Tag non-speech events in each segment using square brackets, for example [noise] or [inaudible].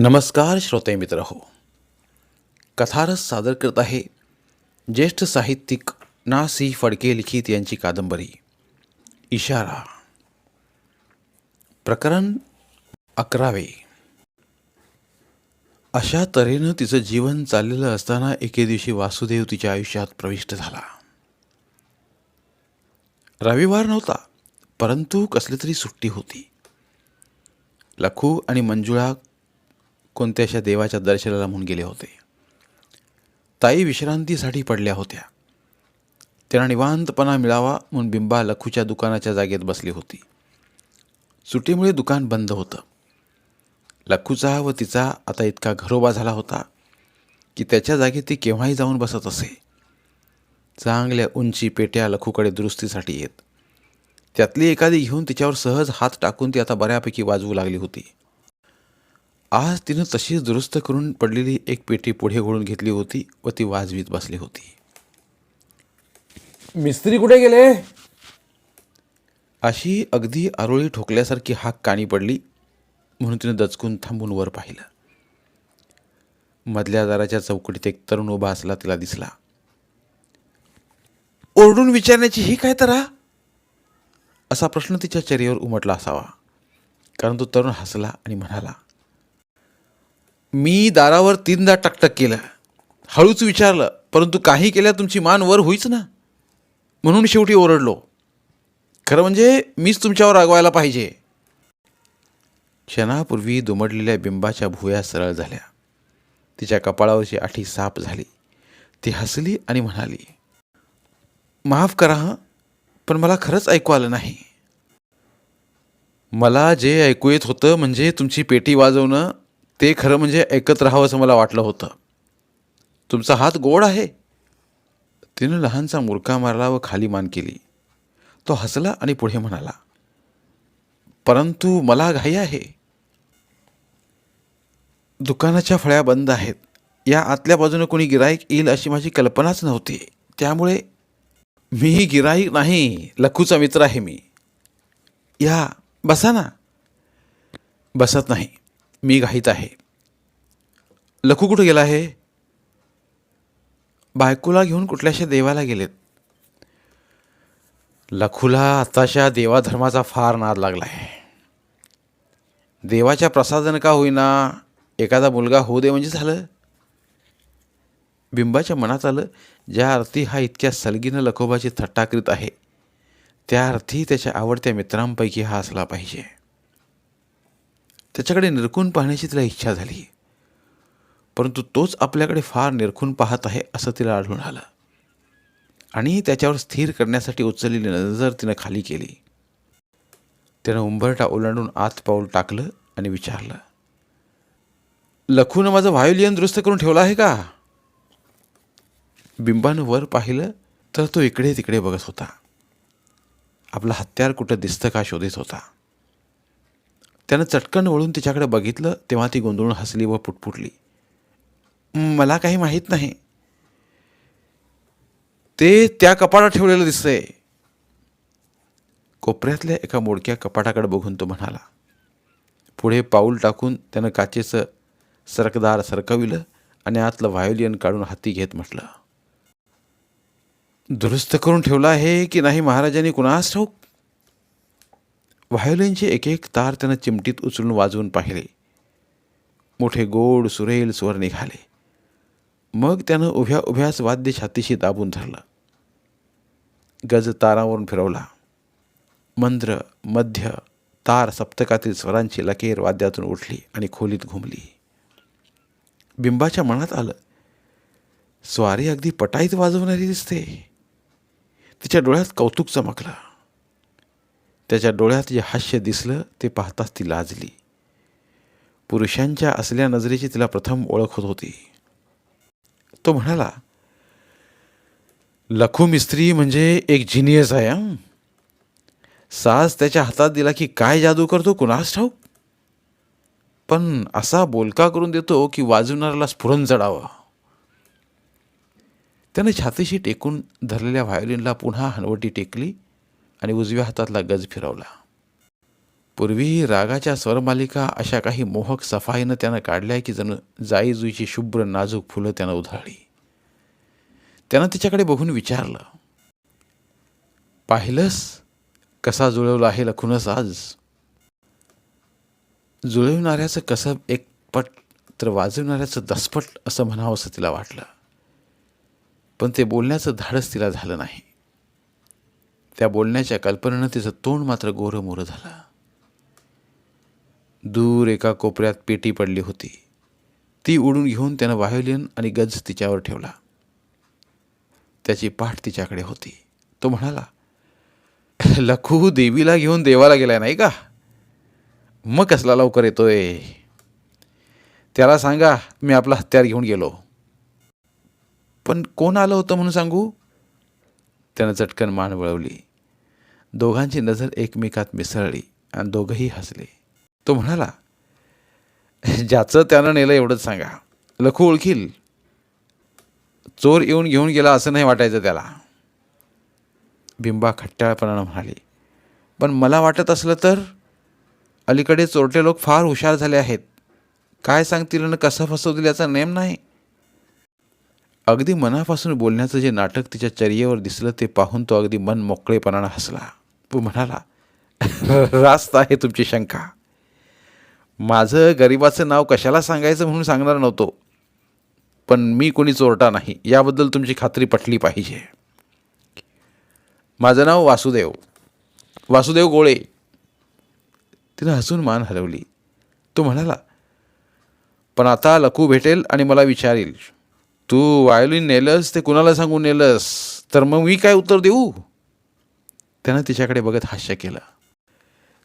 नमस्कार श्रोते मित्र हो कथारस सादर करत आहे ज्येष्ठ साहित्यिक ना सी फडके लिखित यांची कादंबरी. इशारा. प्रकरण अकरावे. अशा तऱ्हेनं तिचं जीवन चाललेलं असताना एके दिवशी वासुदेव तिच्या आयुष्यात प्रविष्ट झाला. रविवार नव्हता परंतु कसली तरी सुट्टी होती. लखू आणि मंजुळा कोणत्याशा देवाच्या दर्शनाला म्हणून गेले होते? ताई विश्रांतीसाठी पडल्या होत्या. त्यांना निवांतपणा मिळावा म्हणून बिंबा लखूच्या दुकानाच्या जागेत बसली होती. सुटीमुळे दुकान बंद होतं. लखूचा व तिचा आता इतका घरोबा झाला होता की त्याच्या जागी ती केव्हाही जाऊन बसत असे. चांगल्या उंची पेट्या लखूकडे दुरुस्तीसाठी येत. त्यातली एखादी घेऊन तिच्यावर सहज हात टाकून ती आता बऱ्यापैकी वाजवू लागली होती. आज तिनं तशीच दुरुस्त करून पडलेली एक पेटी पुढे घोळून घेतली होती व ती वाजवीत बसली होती. मिस्त्री कुठे गेले? अशी अगदी आरोळी ठोकल्यासारखी हाक कानी पडली म्हणून तिनं दचकून थांबून वर पाहिलं. मधल्या दाराच्या चौकटीत एक तरुण उभा असला तिला दिसला. ओरडून विचारण्याची ही काय तरा? असा प्रश्न तिच्या चेहऱ्यावर उमटला असावा कारण तो तरुण हसला आणि म्हणाला मी दारावर तीनदा टकटक केलं. हळूच विचारलं परंतु काही केल्या तुमची मान वर होईच ना? म्हणून शेवटी ओरडलो. खरं म्हणजे मीच तुमच्यावर रागवायला पाहिजे. क्षणापूर्वी दुमडलेल्या बिंबाच्या भुया सरळ झाल्या. तिच्या कपाळावरची आठी साप झाली. ती हसली आणि म्हणाली माफ करा हं पण मला खरंच ऐकू आलं नाही. मला जे ऐकू येत होतं म्हणजे तुमची पेटी वाजवणं ते खरं म्हणजे ऐकत राहावं असं मला वाटलं होतं. तुमचा हात गोड आहे. तिनं लहानसा मुरका मारला व खाली मान केली. तो हसला आणि पुढे म्हणाला परंतु मला घाई आहे. दुकानाच्या फळ्या बंद आहेत. या आतल्या बाजूने कोणी गिराईक येईल अशी माझी कल्पनाच नव्हती. त्यामुळे मी गिराईक नाही लखूचा मित्र आहे मी. या बसा ना. बसत नाही. मी घाईत आहे. लखू कुठं गेला आहे? बायकोला घेऊन कुठल्याशा देवाला गेलेत? लखूला आताच्या देवाधर्माचा फार नाद लागला आहे देवाच्या प्रसादन का होईना एखादा मुलगा होऊ दे म्हणजे झालं? बिंबाच्या मनात आलं ज्या अर्थी हा इतक्या सलगीनं लखोबाची थट्टा करीत आहे त्या अर्थी त्याच्या आवडत्या मित्रांपैकी हा असला पाहिजे. त्याच्याकडे निरखून पाहण्याची तिला इच्छा झाली. परंतु तोच आपल्याकडे फार निरखून पाहत आहे असं तिला आढळून आलं. आणि त्याच्यावर स्थिर करण्यासाठी उचललेली नजर तिनं खाली केली. त्यानं उंबरटा ओलांडून आत पाऊल टाकलं आणि विचारलं लखूनं माझं व्हायोलियन दुरुस्त करून ठेवलं आहे का? बिंबानं वर पाहिलं तर तो इकडे तिकडे बघत होता. आपला हत्यार कुठं दिसतं का शोधित होता. त्यानं चटकन वळून तिच्याकडे बघितलं तेव्हा ती गोंधळून हसली व पुटपुटली. मला काही माहीत नाही. ते त्या कपाटात ठेवलेलं दिसतंय. कोपऱ्यातल्या एका मोडक्या कपाटाकडे बघून तो म्हणाला पुढे पाऊल टाकून त्यानं काचेचं सरकदार सरकविलं आणि आतलं व्हायोलियन काढून हाती घेत म्हटलं दुरुस्त करून ठेवलं आहे की नाही महाराजांनी कुणास ठाऊक? व्हायोलिनचे एक एक तार त्यानं चिमटीत उचलून वाजवून पाहिले. मोठे गोड सुरेल स्वर निघाले. मग त्यानं उभ्या उभ्याच वाद्य छातीशी दाबून धरलं. गज तारावरून फिरवला. मंद्र मध्य तार सप्तकातील स्वरांची लकेर वाद्यातून उठली आणि खोलीत घुमली. बिंबाच्या मनात आलं स्वारी अगदी पटाईत वाजवणारी दिसते. तिच्या डोळ्यात कौतुक चमकलं. त्याच्या डोळ्यात जे हास्य दिसलं ते पाहताच ती लाजली. पुरुषांच्या असल्या नजरेची तिला प्रथम ओळख होत होती. तो म्हणाला लखू मिस्त्री म्हणजे एक जिनियस आहे साज त्याच्या हातात दिला की काय जादू करतो कुणास ठाऊक? पण असा बोलका करून देतो की वाजवणाऱ्याला स्फुरण चढावं. त्यानं छातीशी टेकून धरलेल्या व्हायोलिनला पुन्हा हनवटी टेकली. आणि उजव्या हातातला गज फिरवला. पूर्वी रागाच्या स्वरमालिका अशा काही मोहक सफाईनं त्यानं काढल्या की जणू जाईजुईची शुभ्र नाजूक फुलं त्यानं उधळली. त्यानं तिच्याकडे बघून विचारलं पाहिलंस? कसा जुळवला आहे लखूनच आज? जुळविणाऱ्याचं कसं एक पट तर वाजवणाऱ्याचं दसपट असं म्हणावं असं तिला वाटलं. पण ते बोलण्याचं धाडस तिला झालं नाही. त्या बोलण्याच्या कल्पनेनं तिचं तोंड मात्र गोरमोर झालं. दूर एका कोपऱ्यात पेटी पडली होती. ती उडून घेऊन त्यानं व्हायोलिन आणि गज तिच्यावर ठेवला. त्याची पाठ तिच्याकडे होती. तो म्हणाला लखू देवीला घेऊन देवाला गेलाय नाही का? मग कसला लवकर येतोय? त्याला सांगा मी आपला हत्यार घेऊन गेलो. पण कोण आलं होतं म्हणून सांगू? त्यानं चटकन मान वळवली. दोघांची नजर एकमेकात मिसळली आणि दोघंही हसले. तो म्हणाला ज्याचं त्यानं नेलं एवढंच सांगा. लखू ओळखील? चोर येऊन घेऊन गेला असं नाही वाटायचं त्याला. बिंबा खट्ट्याळपणानं म्हणाली पण मला वाटत असलं तर अलीकडे चोरटे लोक फार हुशार झाले आहेत. काय सांगतील आणि कसं फसवतील याचा नेम नाही. अगदी मनापासून बोलण्याचं जे नाटक तिच्या चर्येवर दिसलं ते पाहून तो अगदी मन मोकळेपणानं हसला. म्हणाला [laughs] रास्त आहे तुमची शंका. माझं गरिबाचं नाव कशाला सांगायचं म्हणून सांगणार नव्हतो. पण मी कोणी चोरटा नाही याबद्दल तुमची खात्री पटली पाहिजे. माझं नाव वासुदेव. वासुदेव गोळे. तिनं हसून मान हलवली. तो म्हणाला पण आता लकू भेटेल आणि मला विचारील. तू वायोलिन नेलंस ते कुणाला सांगून नेलंस? तर मग मी काय उत्तर देऊ? त्यानं तिच्याकडे बघत हास्य केलं.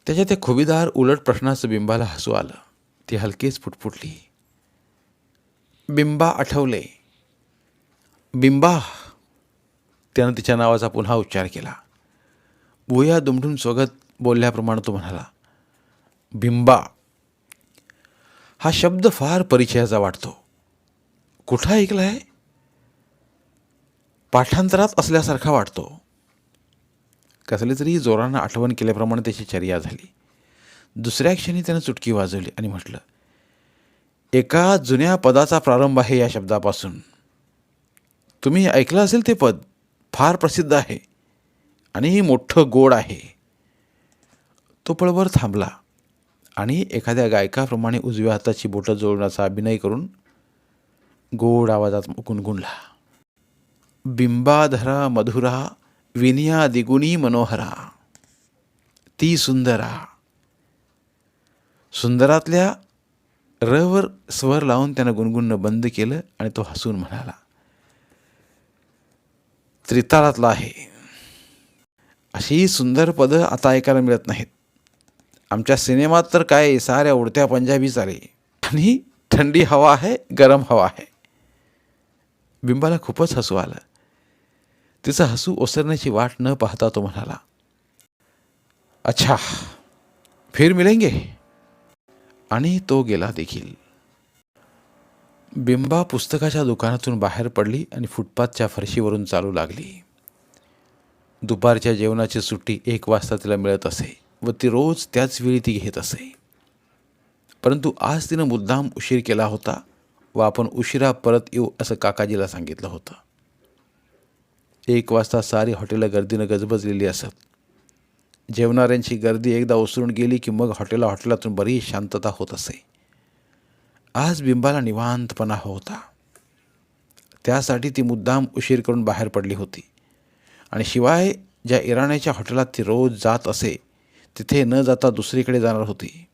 त्याच्या त्या खुबीदार उलट प्रश्नाचं बिंबाला हसू आलं. ती हलकीच फुटफुटली. बिंबा आठवले. बिंबा. त्यानं तिच्या नावाचा पुन्हा उच्चार केला. भुया दुमडून स्वगत बोलल्याप्रमाणे तो म्हणाला बिंबा. हा शब्द फार परिचयाचा वाटतो. कुठं ऐकला आहे पाठांतरात असल्यासारखा वाटतो. कसले तरी जोरानं आठवण केल्याप्रमाणे त्याची चर्या झाली. दुसऱ्या क्षणी त्यानं चुटकी वाजवली आणि म्हटलं एका जुन्या पदाचा प्रारंभ आहे या शब्दापासून. तुम्ही ऐकलं असेल ते पद? फार प्रसिद्ध आहे आणि मोठं गोड आहे. तो पळवर थांबला आणि एखाद्या गायकाप्रमाणे उजव्या हाताची बोटं जोडण्याचा अभिनय करून गोड आवाजात गुणगुणला बिंबाधरा मधुरा विनिया दिगुणी मनोहरा ती सुंदरा. सुंदरातल्या रवर स्वर लावून त्यानं गुणगुणणं बंद केलं आणि तो हसून म्हणाला त्रिताळातला आहे. अशी सुंदर पदं आता ऐकायला मिळत नाहीत. आमच्या सिनेमात तर काय साऱ्या उडत्या पंजाबी चाले. आणि थंडी हवा आहे गरम हवा आहे. बिंबाला खूपच हसू आलं. तिचं हसू ओसरण्याची वाट न पाहता तो म्हणाला अच्छा फिर मिलेंगे? आणि तो गेला देखील. बिंबा पुस्तकाच्या दुकानातून बाहेर पडली आणि फुटपाथच्या फरशीवरून चालू लागली. दुपारच्या जेवणाची सुट्टी एक वाजता तिला मिळत असे व ती रोज त्याच वेळी ती घेत असे. परंतु आज तिनं मुद्दाम उशीर केला होता व आपण उशिरा परत येऊ असं काकाजीला सांगितलं होतं. एक वाजता सारी हॉटेलं गर्दीनं गजबजलेली असत जेवणाऱ्यांची गर्दी एकदा ओसरून गेली की मग हॉटेला हॉटेलातून बरी शांतता होत असे. आज बिंबाला निवांतपणा होता. त्यासाठी ती मुद्दाम उशीर करून बाहेर पडली होती. आणि शिवाय ज्या इराण्याच्या हॉटेलात ती रोज जात असे तिथे न जाता दुसरीकडे जाणार होती.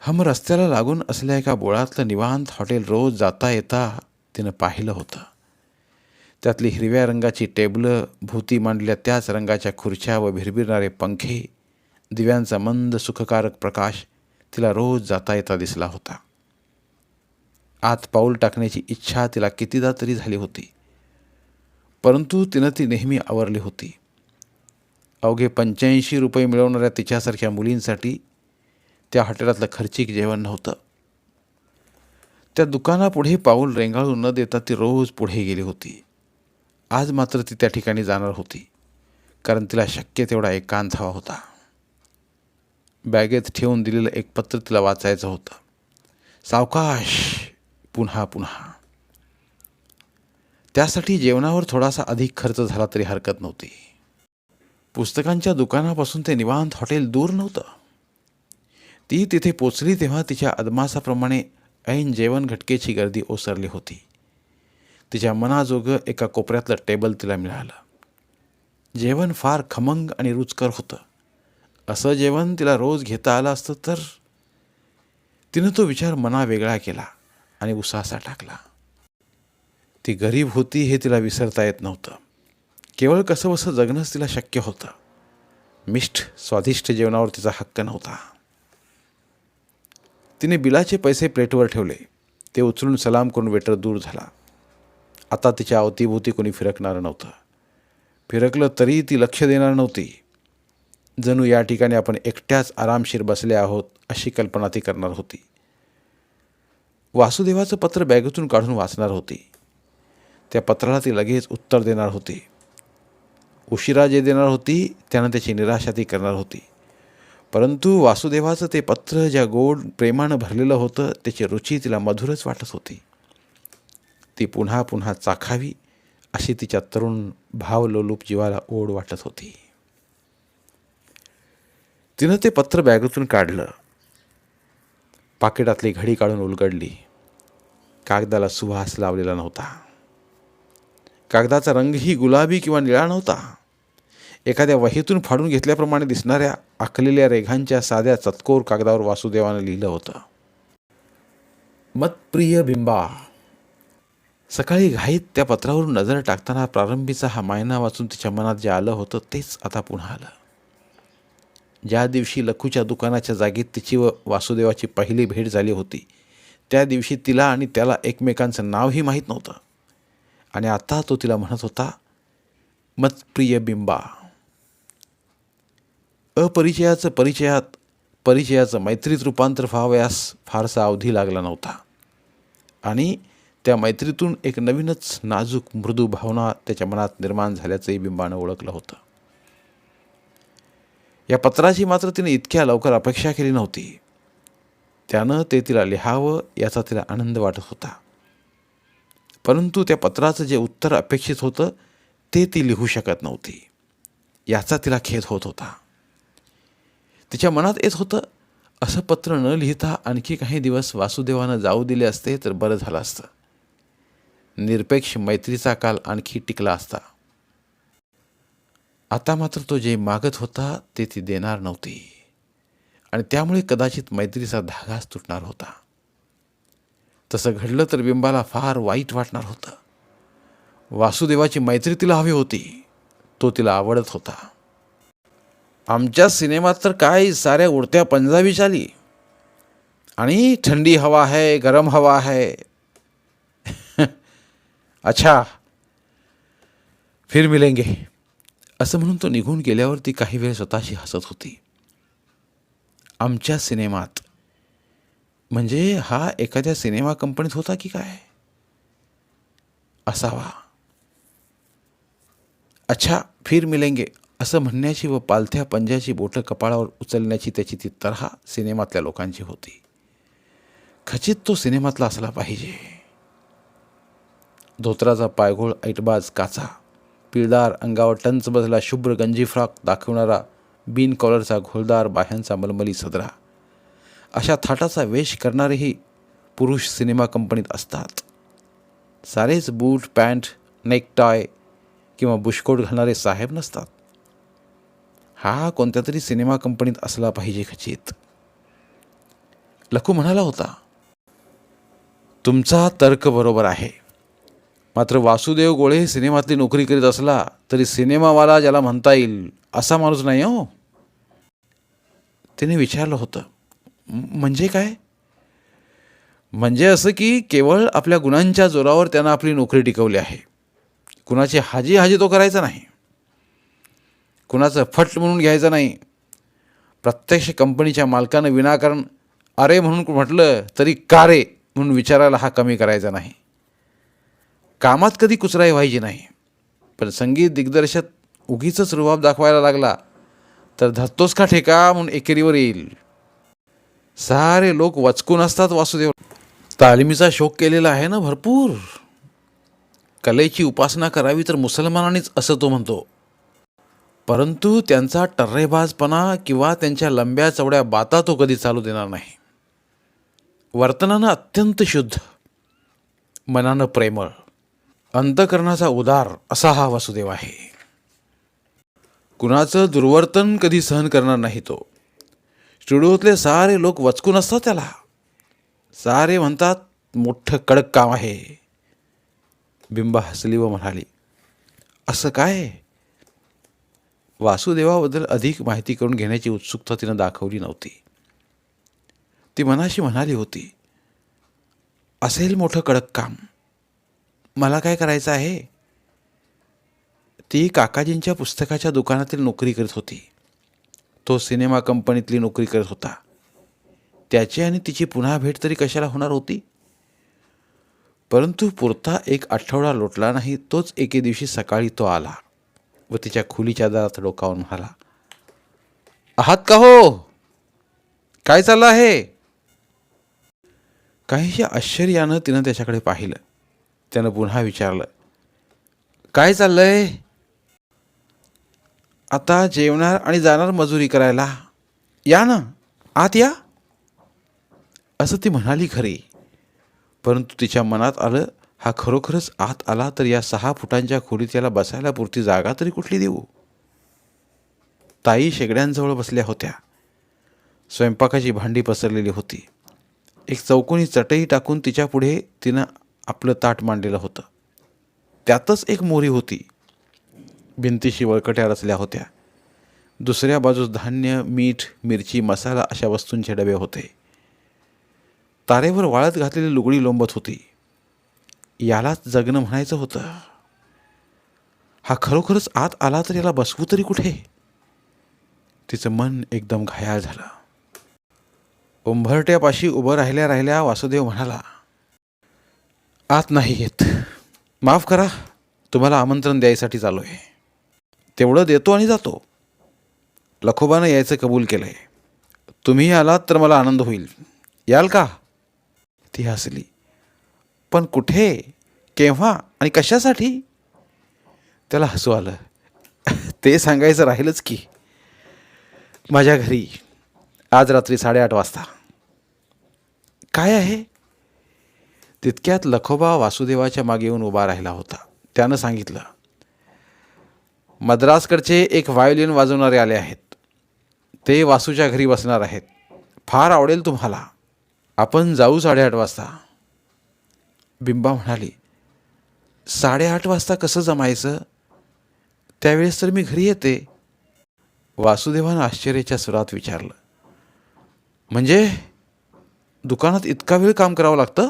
हम रस्त्याला लागून असल्या एका बोळातलं निवांत हॉटेल रोज जाता येता तिनं पाहिलं होतं. त्यातली हिरव्या रंगाची टेबलं भूती मांडल्या त्याच रंगाच्या खुर्च्या व भिरभिरणारे पंखे दिव्यांचा मंद सुखकारक प्रकाश तिला रोज जाता येता दिसला होता. आत पाऊल टाकण्याची इच्छा तिला कितीदा तरी झाली होती. परंतु तिनं ती नेहमी आवरली होती. अवघे पंच्याऐंशी रुपये मिळवणाऱ्या तिच्यासारख्या मुलींसाठी त्या हॉटेलातलं खर्चिक जेवण नव्हतं. त्या दुकानापुढे पाऊल रेंगाळून न देता ती रोज पुढे गेली होती. आज मात्र ती त्या ठिकाणी जाणार होती कारण तिला शक्य तेवढा एकांत हवा होता. बॅगेत ठेवून दिलेलं एक पत्र तिला वाचायचं होतं. सावकाश पुन्हा पुन्हा. त्यासाठी जेवणावर थोडासा अधिक खर्च झाला तरी हरकत नव्हती. पुस्तकांच्या दुकानापासून ते निवांत हॉटेल दूर नव्हतं. ती तिथे पोचली तेव्हा तिच्या अदमासाप्रमाणे ऐन जेवण घटकेची गर्दी ओसरली होती. तिच्या मनाजोगं एका कोपऱ्यातलं टेबल तिला मिळालं. जेवण फार खमंग आणि रुचकर होतं. असं जेवण तिला रोज घेता आलं असतं तर तिनं तो विचार मना वेगळा केला आणि उसासा टाकला. ती गरीब होती हे तिला विसरता येत नव्हतं. केवळ कसंबसं जगणंच तिला शक्य होतं. मिष्ट स्वादिष्ट जेवणावर तिचा हक्क नव्हता. तिने बिलाचे पैसे प्लेटवर ठेवले. ते उचलून सलाम करून वेटर दूर झाला. आता तिच्या अवतीभोवती कोणी फिरकणारं नव्हतं. फिरकलं तरी ती लक्ष देणार नव्हती. जणू या ठिकाणी आपण एकट्याच आरामशीर बसले आहोत अशी कल्पना ती करणार होती. वासुदेवाचं पत्र बॅगेतून काढून वाचणार होती. त्या पत्राला ती लगेच उत्तर देणार होती. उशिरा जे देणार होती त्यानं त्याची निराशा ती करणार होती. परंतु वासुदेवाचं ते पत्र ज्या गोड प्रेमानं भरलेलं होतं त्याची रुची तिला मधुरच वाटत होती. ती पुन्हा पुन्हा चाखावी अशी तिच्या तरुण भावलोलूप जीवाला ओढ वाटत होती. तिनं ते पत्र बॅगेतून काढलं. पाकिटातली घडी काढून उलगडली. कागदाला सुवास लावलेला नव्हता. कागदाचा रंगही गुलाबी किंवा निळा नव्हता. एखाद्या वहीतून फाडून घेतल्याप्रमाणे दिसणाऱ्या आखलेल्या रेघांच्या साध्या चतकोर कागदावर वासुदेवानं लिहिलं होतं. मतप्रिय बिंबा सकाळी घाईत त्या पत्रावरून नजर टाकताना प्रारंभीचा हा मायना वाचून तिच्या मनात जे आलं होतं तेच आता पुन्हा आलं. ज्या दिवशी लखूच्या दुकानाच्या जागेत तिची व वासुदेवाची पहिली भेट झाली होती त्या दिवशी तिला आणि त्याला एकमेकांचं नावही माहीत नव्हतं. आणि आता तो तिला म्हणत होता मतप्रिय बिंबा अपरिचयाचं परिचयात परिचयाचं मैत्रीत रूपांतर व्हावयास फारसा अवधी लागला नव्हता. आणि त्या मैत्रीतून एक नवीनच नाजूक मृदू भावना त्याच्या मनात निर्माण झाल्याचंही बिंबानं ओळखलं होतं. या पत्राची मात्र तिने इतक्या लवकर अपेक्षा केली नव्हती. त्यानं ते तिला लिहावं याचा तिला आनंद वाटत होता. परंतु त्या पत्राचं जे उत्तर अपेक्षित होतं ते ती लिहू शकत नव्हती. याचा तिला खेद होत होता. तिच्या मनात येत होतं असं पत्र न लिहिता आणखी काही दिवस वासुदेवानं जाऊ दिले असते तर बरं झालं असतं. निरपेक्ष मैत्रीचा काल आणखी टिकला असता. आता मात्र तो जे मागत होता ते ती देणार नव्हती. आणि त्यामुळे कदाचित मैत्रीचा धागाच तुटणार होता. तसं घडलं तर बिंबाला फार वाईट वाटणार होतं. वासुदेवाची मैत्री तिला हवी होती. तो तिला आवडत होता. आमच्या सिनेमात तर काय साऱ्या उडत्या पंजाबी चाली? आणि थंडी हवा आहे गरम हवा आहे अच्छा. फिर मिलेंगे. असं म्हणून तो निघून गेल्यावर ती काही वेळ स्वतःशी हसत होती. आमच्या सिनेमात म्हणजे हा एखाद्या सिनेमा कंपनीत होता की काय? असावा. अच्छा फिर मिलेंगे असं म्हणण्याची व पालथ्या पंजाची बोटं कपाळावर उचलण्याची त्याची ती तऱ्हा सिनेमातल्या लोकांची होती. खचित तो सिनेमातला असला पाहिजे. धोत्राचा पायघोळ ऐटबाज काचा. पिळदार अंगावर टंच बसला शुभ्र गंजी फ्रॉक दाखवणारा बिन कॉलरचा घोलदार बाह्यांचा मलमली सदरा. अशा थाटाचा वेश करणारेही पुरुष सिनेमा कंपनीत असतात. सारेच बूट पॅन्ट नेकटाय किंवा बुशकोट घालणारे साहेब नसतात. हा कोणत्या तरी सिनेमा कंपनीत असला पाहिजे खचित. लखू म्हणाला होता तुमचा तर्क बरोबर आहे. मात्र वासुदेव गोळे सिनेमातली नोकरी करीत असला तरी सिनेमावाला ज्याला म्हणता येईल असा माणूस नाही हो. तिने विचारलं होतं. म्हणजे काय? म्हणजे असं की केवळ आपल्या गुणांच्या जोरावर त्यानं आपली नोकरी टिकवली आहे. कुणाची हाजी हाजी तो करायचा नाही. कुणाचं फट म्हणून घ्यायचं नाही. प्रत्यक्ष कंपनीच्या मालकानं विनाकारण अरे म्हणून म्हटलं तरी का रे म्हणून विचारायला हा कमी करायचा नाही. कामात कधी कुचराई व्हायची नाही. पण संगीत दिग्दर्शक उगीच रुबाब दाखवायला लागला तर धरतोस का ठेका म्हणून एकेरीवर येईल. सारे लोक वचकून असतात वासुदेव. तालिमीचा शोक केलेला आहे ना भरपूर. कलेची उपासना करावी तर मुसलमानांनीच असं तो म्हणतो. परंतु त्यांचा टर्रेबाजपणा किंवा त्यांच्या लंब्या चवड्या बाता तो कधी चालू देणार नाही. वर्तनानं अत्यंत शुद्ध. मनानं प्रेमळ. अंतकरणाचा उदार असा हा वासुदेव आहे. कुणाचं दुर्वर्तन कधी सहन करणार नाही तो. स्टुडिओतले सारे लोक वचकून असतात त्याला. सारे म्हणतात मोठं कडक काम आहे. बिंबा हसली व म्हणाली असं काय? वासुदेवाबद्दल अधिक माहिती करून घेण्याची उत्सुकता तिनं दाखवली नव्हती. ती मनाशी म्हणाली होती असेल मोठं कडक काम. मला काय करायचं आहे? ती काकाजींच्या पुस्तकाच्या दुकानातील नोकरी करत होती. तो सिनेमा कंपनीतली नोकरी करत होता. त्याची आणि तिची पुन्हा भेट तरी कशाला होणार होती? परंतु पुरता एक आठवडा लोटला नाही तोच एके दिवशी सकाळी तो आला व तिच्या खुलीच्या दारात डोकावून म्हणाला आहात का हो? काय चाललं आहे? काहीशा आश्चर्यानं तिनं त्याच्याकडे पाहिलं. त्यानं पुन्हा विचारलं काय चाललंय? आता जेवणार आणि जाणार मजुरी करायला. या ना आत या. असं ती म्हणाली खरी. परंतु तिच्या मनात आलं हा खरोखरच आत आला तर या सहा फुटांच्या खोलीत याला बसायला पुरती जागा तरी कुठली देऊ? ताई शेगड्यांजवळ बसल्या होत्या. स्वयंपाकाची भांडी पसरलेली होती. एक चौकोनी चटई टाकून तिच्या पुढे तिनं आपलं ताट मांडलेलं होतं. त्यातच एक मोरी होती. भिंतीशी वळकट्या रचल्या होत्या. दुसऱ्या बाजूस धान्य मीठ मिरची मसाला अशा वस्तूंचे डबे होते. तारेवर वाळत घातलेली लुगडी लोंबत होती. यालाच जगणं म्हणायचं होतं. हा खरोखरच आत आला तर याला बसवू तरी कुठे? तिचं मन एकदम घायाळ झालं. उंभरट्यापाशी उभं राहिल्या राहिल्या वासुदेव म्हणाला आत नाही येत. माफ करा तुम्हाला आमंत्रण द्यायसाठी चालू आहे तेवढं देतो आणि जातो. लखोबानं यायचं कबूल केलं आहे तुम्ही आलात तर मला आनंद होईल. याल का? ती हसली. पण कुठे? केव्हा? आणि कशासाठी? त्याला हसू आलं. ते सांगायचं राहिलंच की माझ्या घरी आज रात्री साडेआठ वाजता. काय आहे? तितक्यात लखोबा वासुदेवाच्या मागे येऊन उभा राहिला होता. त्यानं सांगितलं मद्रासकडचे एक व्हायोलिन वाजवणारे आले आहेत. ते वासूच्या घरी बसणार आहेत. फार आवडेल तुम्हाला. आपण जाऊ साडेआठ वाजता. बिंबा म्हणाली साडेआठ वाजता कसं जमायचं? त्यावेळेस तर मी घरी येते. वासुदेवानं आश्चर्याच्या सुरात विचारलं म्हणजे दुकानात इतका वेळ काम करावं लागतं?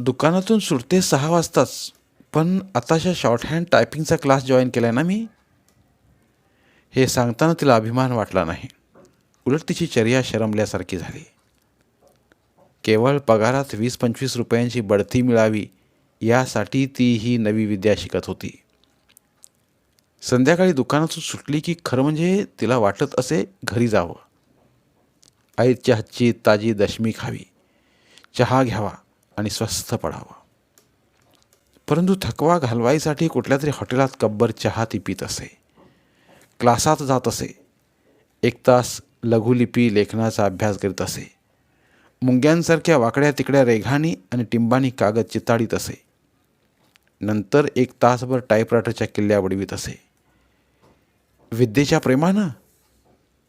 दुकानातून सुटते सहा वाजताच पण आताच्या शॉर्ट हँड टायपिंगचा क्लास जॉईन केला आहे ना मी? हे सांगताना तिला अभिमान वाटला नाही. उलट तिची चर्या शरमल्यासारखी झाली. केवळ पगारात वीस पंचवीस रुपयांची बढती मिळावी यासाठी ती ही नवी विद्या शिकत होती. संध्याकाळी दुकानातून सुटली की खरं म्हणजे तिला वाटत असे घरी जावं. आईच्या हातची ताजी दशमी खावी. चहा घ्यावा. आणि स्वस्थ पडावं. परंतु थकवा घालवायसाठी कुठल्या तरी हॉटेलात कब्बर चहा ती पित असे. क्लासात जात असे. एक तास लघुलिपी लेखनाचा अभ्यास करीत असे. मुंग्यांसारख्या वाकड्या तिकड्या रेघानी आणि टिंबानी कागद चिताडीत असे. नंतर एक तासभर टाईपरायटरच्या किल्ल्या वडवीत असे. विद्येच्या प्रेमानं?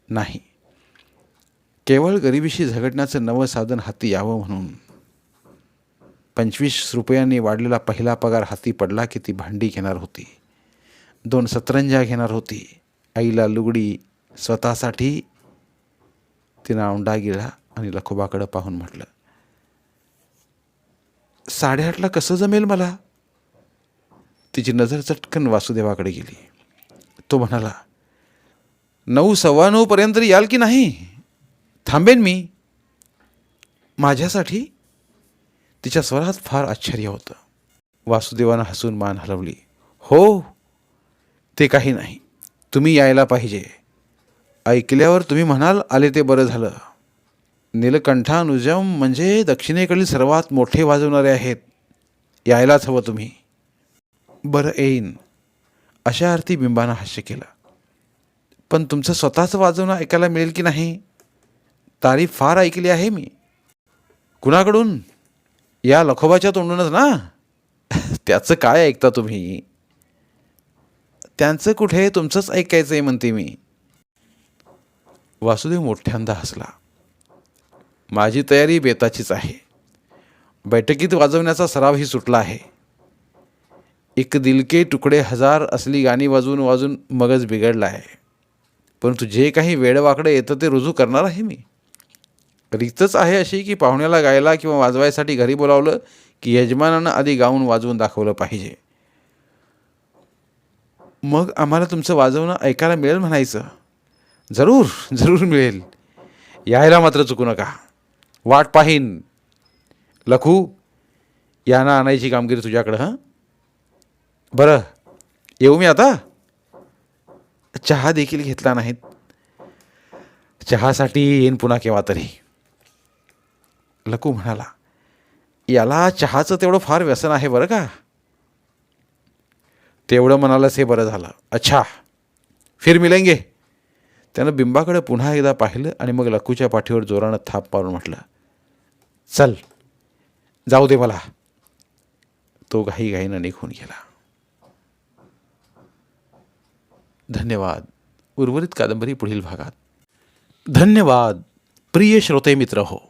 नाही. केवळ गरिबीशी झगडण्याचं नवं साधन हाती यावं म्हणून. पंचवीस रुपयांनी वाढलेला पहिला पगार हाती पडला की ती भांडी घेणार होती. दोन सतरंजा घेणार होती. आईला लुगडी स्वतःसाठी. तिनं औंडा गेला आणि लखोबाकडं पाहून म्हटलं साडेआठला कसं जमेल मला? तिची नजर चटकन वासुदेवाकडे गेली. तो म्हणाला नऊ सव्वा नऊपर्यंत याल की नाही? थांबेन मी. माझ्यासाठी तिच्या स्वरात फार आश्चर्य होतं. वासुदेवानं हसून मान हलवली. हो ते काही नाही. तुम्ही यायला पाहिजे. ऐकल्यावर तुम्ही म्हणाल आले ते बरं झालं. नीलकंठानुजम म्हणजे दक्षिणेकडील सर्वात मोठे वाजवणारे आहेत. यायलाच हवं तुम्ही. बरं येईन. अशा अर्थी बिंबानं हास्य केलं. पण तुमचं स्वतःचं वाजवणं ऐकायला मिळेल की नाही? तारीफ फार ऐकली आहे मी. कुणाकडून? या लखोबाच्या तोंडूनच ना? त्याचं काय ऐकता तुम्ही? त्यांचं कुठे? तुमचंच ऐकायचं आहे म्हणते मी. वासुदेव मोठ्यांदा हसला. माझी तयारी बेताचीच आहे. बैठकीत वाजवण्याचा सरावही सुटला आहे. एक दिलके तुकडे हजार असली गाणी वाजवून वाजून मगज बिघडला आहे. परंतु जे काही वेडवाकडे येतं ते रुजू करणार आहे मी? रीतच आहे अशी की पाहुण्याला गायला किंवा वाजवायसाठी घरी बोलावलं की यजमानानं आधी गाऊन वाजवून दाखवलं पाहिजे. मग आम्हाला तुमचं वाजवणं ऐकायला मिळेल म्हणायचं? जरूर जरूर मिळेल. यायला मात्र चुकू नका. वाट पाहीन. लखू यांना आणायची कामगिरी तुझ्याकडं हां? बरं येऊ मी आता? चहा देखील घेतला नाहीत. चहासाठी येईन पुन्हा केव्हा तरी. लकू म्हणाला याला चहाचं तेवढं फार व्यसन आहे बरं का? तेवढं म्हणालंच हे बरं झालं. अच्छा फिर मिलेंगे. त्यानं बिंबाकडे पुन्हा एकदा पाहिलं आणि मग लकूच्या पाठीवर जोरानं थाप मारून म्हटलं चल जाऊ दे मला. तो घाईघाईनं निघून गेला. धन्यवाद. उर्वरित कादंबरी पुढील भागात. धन्यवाद प्रिय श्रोते मित्र हो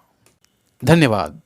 धन्यवाद।